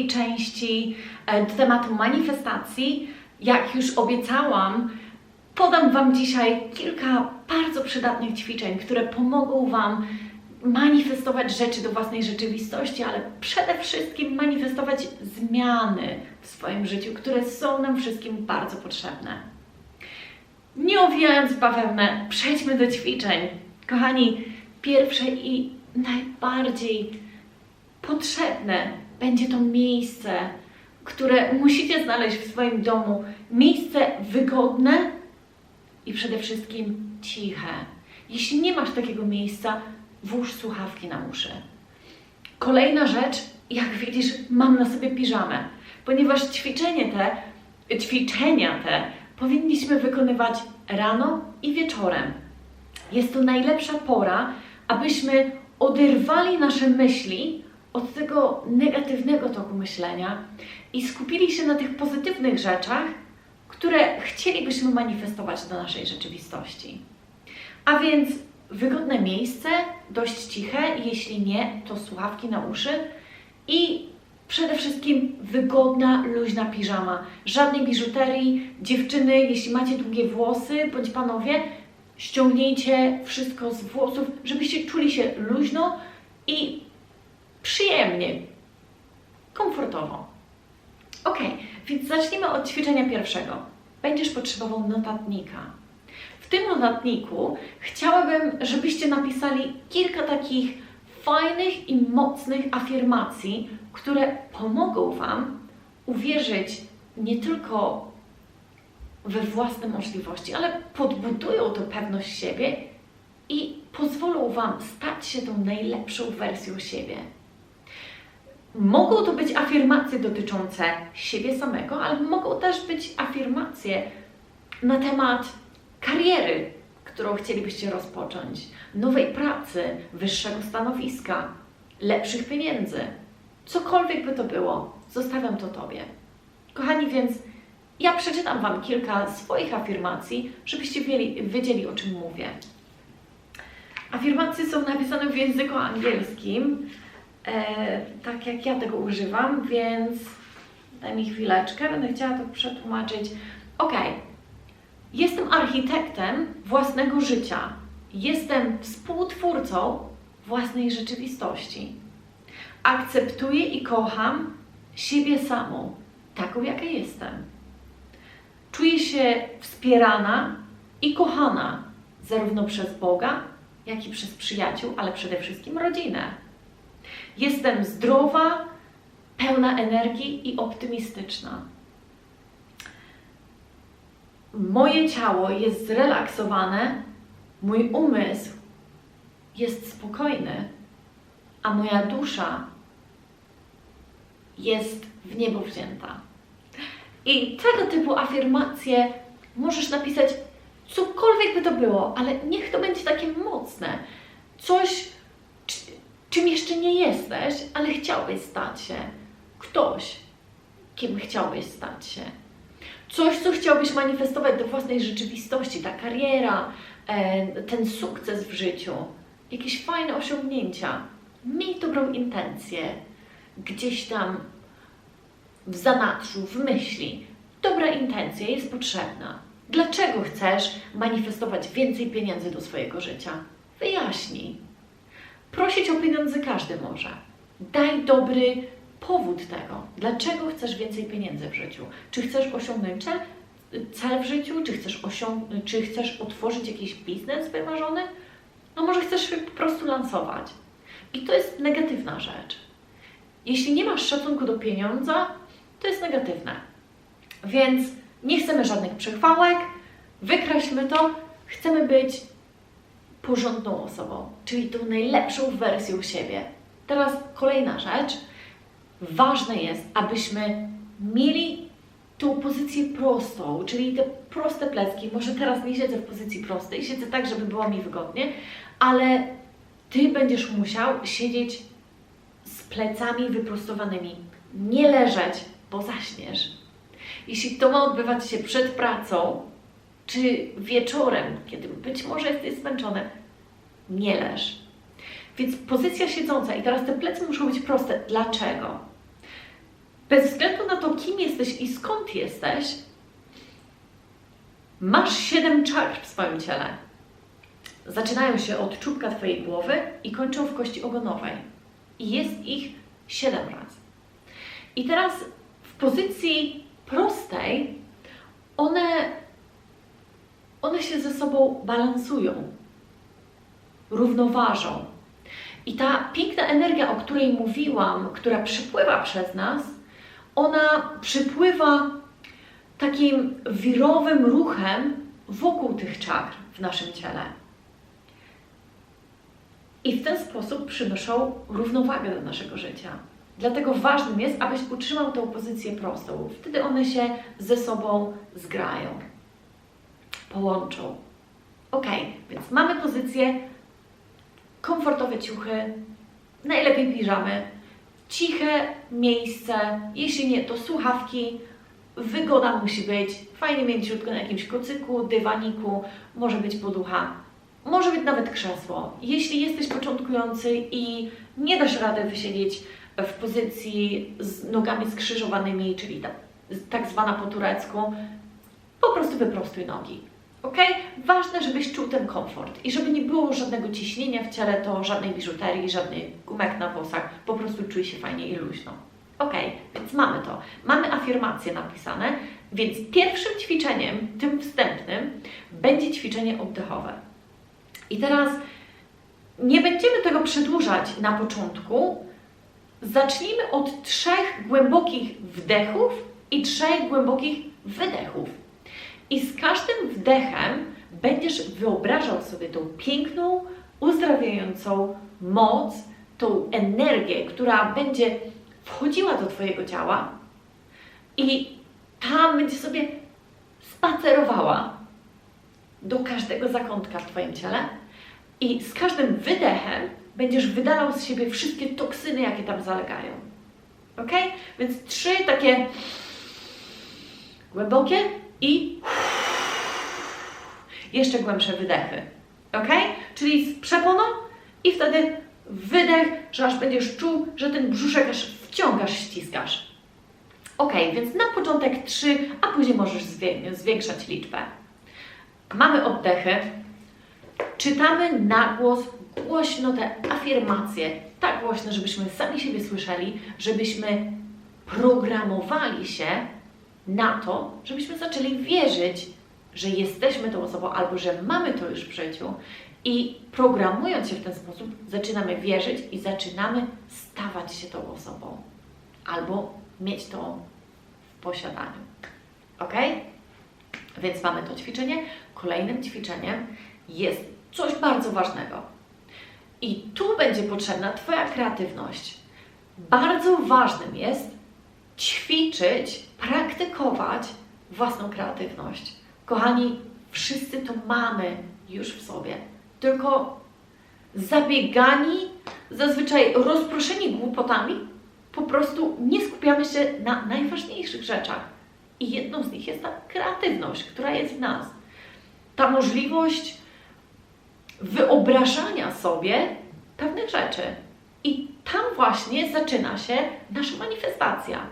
drugiej części e, do tematu manifestacji. Jak już obiecałam, podam Wam dzisiaj kilka bardzo przydatnych ćwiczeń, które pomogą Wam manifestować rzeczy do własnej rzeczywistości, ale przede wszystkim manifestować zmiany w swoim życiu, które są nam wszystkim bardzo potrzebne. Nie owijając bawełnę, przejdźmy do ćwiczeń. Kochani, pierwsze i najbardziej potrzebne będzie to miejsce, które musicie znaleźć w swoim domu. Miejsce wygodne i przede wszystkim ciche. Jeśli nie masz takiego miejsca, włóż słuchawki na uszy. Kolejna rzecz, jak widzisz, mam na sobie piżamę, ponieważ ćwiczenie te, ćwiczenia te powinniśmy wykonywać rano i wieczorem. Jest to najlepsza pora, abyśmy oderwali nasze myśli od tego negatywnego toku myślenia i skupili się na tych pozytywnych rzeczach, które chcielibyśmy manifestować do naszej rzeczywistości. A więc wygodne miejsce, dość ciche, jeśli nie, to słuchawki na uszy i przede wszystkim wygodna, luźna piżama. Żadnej biżuterii. Dziewczyny, jeśli macie długie włosy, bądź panowie, ściągnijcie wszystko z włosów, żebyście czuli się luźno i przyjemnie, komfortowo. Ok, więc zacznijmy od ćwiczenia pierwszego. Będziesz potrzebował notatnika. W tym notatniku chciałabym, żebyście napisali kilka takich fajnych i mocnych afirmacji, które pomogą Wam uwierzyć nie tylko we własne możliwości, ale podbudują tę pewność siebie i pozwolą Wam stać się tą najlepszą wersją siebie. Mogą to być afirmacje dotyczące siebie samego, ale mogą też być afirmacje na temat kariery, którą chcielibyście rozpocząć, nowej pracy, wyższego stanowiska, lepszych pieniędzy. Cokolwiek by to było, zostawiam to Tobie. Kochani, więc ja przeczytam Wam kilka swoich afirmacji, żebyście wiedzieli, o czym mówię. Afirmacje są napisane w języku angielskim, e, tak jak ja tego używam, więc daj mi chwileczkę, będę chciała to przetłumaczyć. Ok, jestem architektem własnego życia, jestem współtwórcą własnej rzeczywistości. Akceptuję i kocham siebie samą, taką jaka jestem. Czuję się wspierana i kochana zarówno przez Boga, jak i przez przyjaciół, ale przede wszystkim rodzinę. Jestem zdrowa, pełna energii i optymistyczna. Moje ciało jest zrelaksowane, mój umysł jest spokojny, a moja dusza jest w niebo wzięta. I tego typu afirmacje możesz napisać cokolwiek by to było, ale niech to będzie takie mocne. Coś, czym jeszcze nie jesteś, ale chciałbyś stać się. Ktoś, kim chciałbyś stać się. Coś, co chciałbyś manifestować do własnej rzeczywistości, ta kariera, e, ten sukces w życiu, jakieś fajne osiągnięcia. Miej dobrą intencję gdzieś tam w zanadrzu, w myśli. Dobra intencja jest potrzebna. Dlaczego chcesz manifestować więcej pieniędzy do swojego życia? Wyjaśnij. Prosić o pieniądze każdy może. Daj dobry powód tego. Dlaczego chcesz więcej pieniędzy w życiu? Czy chcesz osiągnąć cel, cel w życiu? Czy chcesz, osiąg- czy chcesz otworzyć jakiś biznes wymarzony? No może chcesz po prostu lansować. I to jest negatywna rzecz. Jeśli nie masz szacunku do pieniądza, to jest negatywne. Więc nie chcemy żadnych przechwałek, wykreślmy to, chcemy być porządną osobą, czyli tą najlepszą wersją siebie. Teraz kolejna rzecz. Ważne jest, abyśmy mieli tą pozycję prostą, czyli te proste plecki. Może teraz nie siedzę w pozycji prostej, siedzę tak, żeby było mi wygodnie, ale Ty będziesz musiał siedzieć z plecami wyprostowanymi. Nie leżeć, bo zaśniesz. Jeśli to ma odbywać się przed pracą, czy wieczorem, kiedy być może jesteś zmęczony, nie leż. Więc pozycja siedząca i teraz te plecy muszą być proste. Dlaczego? bez względu na to, kim jesteś i skąd jesteś, masz siedem czakr w swoim ciele. Zaczynają się od czubka Twojej głowy i kończą w kości ogonowej. I jest ich siedem razy. I teraz w pozycji prostej one, one się ze sobą balansują, równoważą. I ta piękna energia, o której mówiłam, która przypływa przez nas, ona przypływa takim wirowym ruchem wokół tych czakr w naszym ciele. I w ten sposób przynoszą równowagę do naszego życia. Dlatego ważnym jest, abyś utrzymał tę pozycję prostą. Wtedy one się ze sobą zgrają, połączą. Ok, więc mamy pozycję, komfortowe ciuchy, najlepiej piżamy, ciche miejsce, jeśli nie, to słuchawki, wygoda musi być, fajnie mięciutko na jakimś kocyku, dywaniku, może być poducha, może być nawet krzesło. Jeśli jesteś początkujący i nie dasz rady wysiedzieć w pozycji z nogami skrzyżowanymi, czyli ta, tak zwana po turecku, po prostu wyprostuj nogi. Ok? Ważne, żebyś czuł ten komfort i żeby nie było żadnego ciśnienia w ciele, to żadnej biżuterii, żadnych gumek na włosach, po prostu czuj się fajnie i luźno. Ok, więc mamy to. Mamy afirmacje napisane, więc pierwszym ćwiczeniem, tym wstępnym, będzie ćwiczenie oddechowe. I teraz nie będziemy tego przedłużać na początku. Zacznijmy od trzech głębokich wdechów i trzech głębokich wydechów. I z każdym wdechem będziesz wyobrażał sobie tą piękną, uzdrawiającą moc, tą energię, która będzie wchodziła do Twojego ciała i tam będzie sobie spacerowała do każdego zakątka w Twoim ciele i z każdym wydechem będziesz wydalał z siebie wszystkie toksyny, jakie tam zalegają. Ok? Więc trzy takie głębokie i jeszcze głębsze wydechy. Ok? Czyli z przeponą i wtedy wydech, że aż będziesz czuł, że ten brzuszek aż wciągasz, ściskasz. Ok, więc na początek trzy, a później możesz zwiększać liczbę. Mamy oddechy. Czytamy na głos głośno te afirmacje, tak głośno, żebyśmy sami siebie słyszeli, żebyśmy programowali się na to, żebyśmy zaczęli wierzyć, że jesteśmy tą osobą albo że mamy to już w życiu i programując się w ten sposób, zaczynamy wierzyć i zaczynamy stawać się tą osobą albo mieć to w posiadaniu. Ok? Więc mamy to ćwiczenie. Kolejnym ćwiczeniem jest coś bardzo ważnego. I tu będzie potrzebna Twoja kreatywność. Bardzo ważnym jest ćwiczyć, praktykować własną kreatywność. Kochani, wszyscy to mamy już w sobie. Tylko zabiegani, zazwyczaj rozproszeni głupotami, po prostu nie skupiamy się na najważniejszych rzeczach. I jedną z nich jest ta kreatywność, która jest w nas. Ta możliwość wyobrażania sobie pewnych rzeczy. I tam właśnie zaczyna się nasza manifestacja.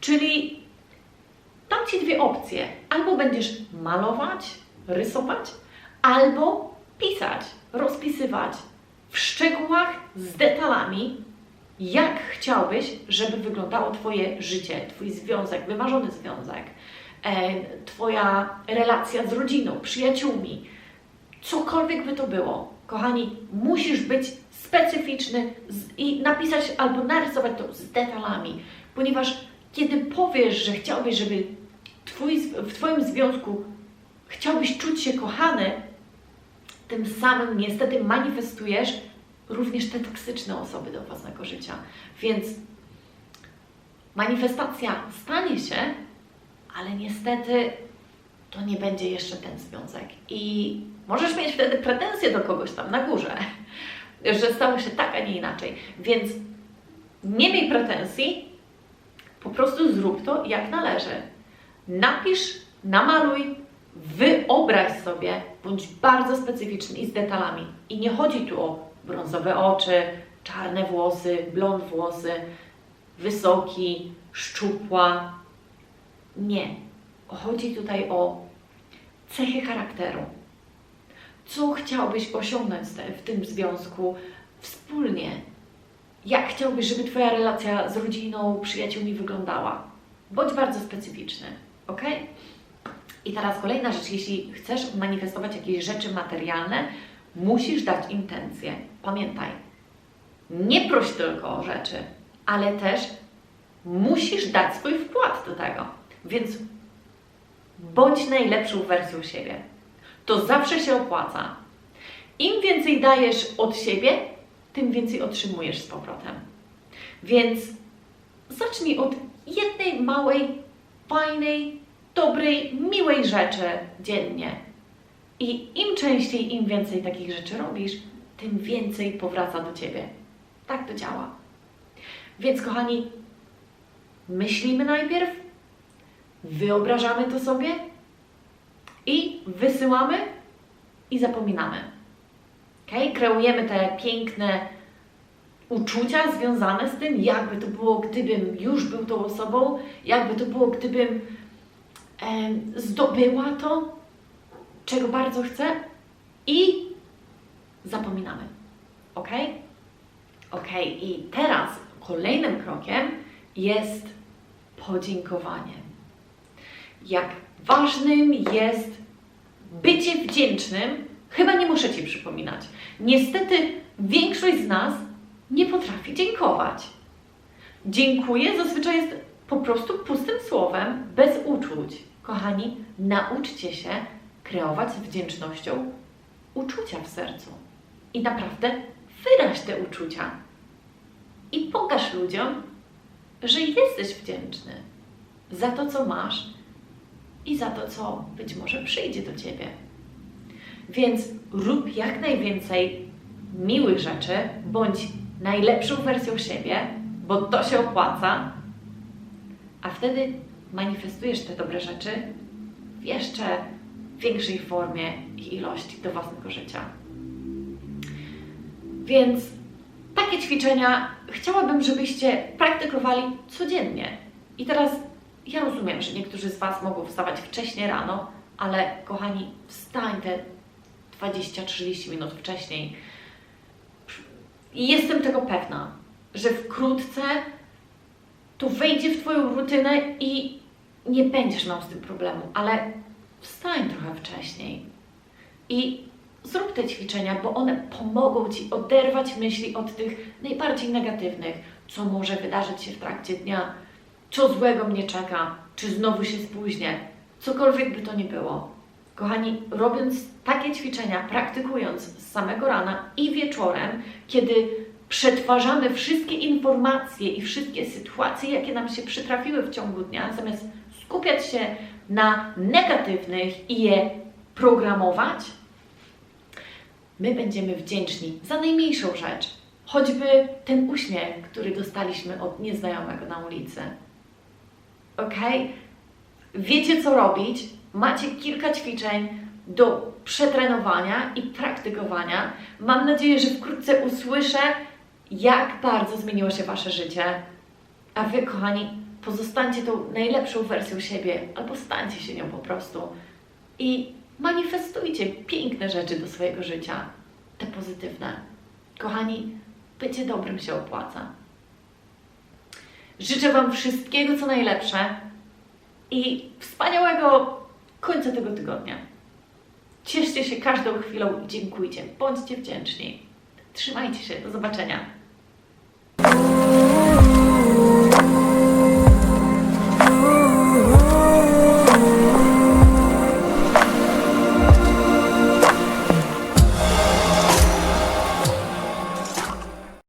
Czyli tam ci dwie opcje. Albo będziesz malować, rysować, albo pisać, rozpisywać w szczegółach z detalami, jak chciałbyś, żeby wyglądało Twoje życie, Twój związek, wymarzony związek, e, Twoja relacja z rodziną, przyjaciółmi, cokolwiek by to było. Kochani, musisz być specyficzny i napisać albo narysować to z detalami, ponieważ kiedy powiesz, że chciałbyś, żeby twój, w Twoim związku chciałbyś czuć się kochany, tym samym niestety manifestujesz również te toksyczne osoby do własnego życia. Więc manifestacja stanie się, ale niestety to nie będzie jeszcze ten związek. I możesz mieć wtedy pretensje do kogoś tam na górze, że stało się tak, a nie inaczej. Więc nie miej pretensji, po prostu zrób to jak należy. Napisz, namaluj, wyobraź sobie, bądź bardzo specyficzny i z detalami. I nie chodzi tu o brązowe oczy, czarne włosy, blond włosy. wysoki, szczupła. Nie. Chodzi tutaj o cechy charakteru. Co chciałbyś osiągnąć w tym związku wspólnie? Jak chciałbyś, żeby Twoja relacja z rodziną, przyjaciółmi wyglądała? Bądź bardzo specyficzny, ok? I teraz kolejna rzecz, jeśli chcesz manifestować jakieś rzeczy materialne, musisz dać intencję. Pamiętaj, nie proś tylko o rzeczy, ale też musisz dać swój wkład do tego. Więc bądź najlepszą wersją siebie. To zawsze się opłaca. Im więcej dajesz od siebie, tym więcej otrzymujesz z powrotem. Więc zacznij od jednej małej, fajnej, dobrej, miłej rzeczy dziennie. I im częściej, im więcej takich rzeczy robisz, tym więcej powraca do ciebie. Tak to działa. Więc, kochani, myślimy najpierw, wyobrażamy to sobie i wysyłamy i zapominamy. Okay? Kreujemy te piękne uczucia związane z tym, jakby to było, gdybym już był tą osobą, jakby to było, gdybym em, zdobyła to, czego bardzo chcę i zapominamy. Ok? Ok, i teraz kolejnym krokiem jest podziękowanie. Jak ważnym jest bycie wdzięcznym, chyba nie muszę Ci przypominać. Niestety większość z nas nie potrafi dziękować. Dziękuję zazwyczaj jest po prostu pustym słowem, bez uczuć. Kochani, nauczcie się kreować z wdzięcznością uczucia w sercu. I naprawdę wyraź te uczucia. I pokaż ludziom, że jesteś wdzięczny za to, co masz i za to, co być może przyjdzie do ciebie. Więc rób jak najwięcej miłych rzeczy, bądź najlepszą wersją siebie, bo to się opłaca, a wtedy manifestujesz te dobre rzeczy w jeszcze większej formie i ilości do własnego życia. Więc takie ćwiczenia chciałabym, żebyście praktykowali codziennie. I teraz ja rozumiem, że niektórzy z Was mogą wstawać wcześniej rano, ale kochani, wstań te 20-30 minut wcześniej. I jestem tego pewna, że wkrótce to wejdzie w Twoją rutynę i nie będziesz miał z tym problemu, ale wstań trochę wcześniej i zrób te ćwiczenia, bo one pomogą Ci oderwać myśli od tych najbardziej negatywnych, co może wydarzyć się w trakcie dnia, co złego mnie czeka, czy znowu się spóźnię, cokolwiek by to nie było. Kochani, robiąc takie ćwiczenia, praktykując z samego rana i wieczorem, kiedy przetwarzamy wszystkie informacje i wszystkie sytuacje, jakie nam się przytrafiły w ciągu dnia, zamiast skupiać się na negatywnych i je programować, my będziemy wdzięczni za najmniejszą rzecz. Choćby ten uśmiech, który dostaliśmy od nieznajomego na ulicy. Ok? Wiecie, co robić. Macie kilka ćwiczeń do przetrenowania i praktykowania. Mam nadzieję, że wkrótce usłyszę, jak bardzo zmieniło się Wasze życie. A Wy, kochani, pozostańcie tą najlepszą wersją siebie, albo stańcie się nią po prostu. I manifestujcie piękne rzeczy do swojego życia, te pozytywne. Kochani, bycie dobrym się opłaca. Życzę Wam wszystkiego, co najlepsze i wspaniałego końca tego tygodnia. Cieszcie się każdą chwilą i dziękujcie. Bądźcie wdzięczni. Trzymajcie się. Do zobaczenia.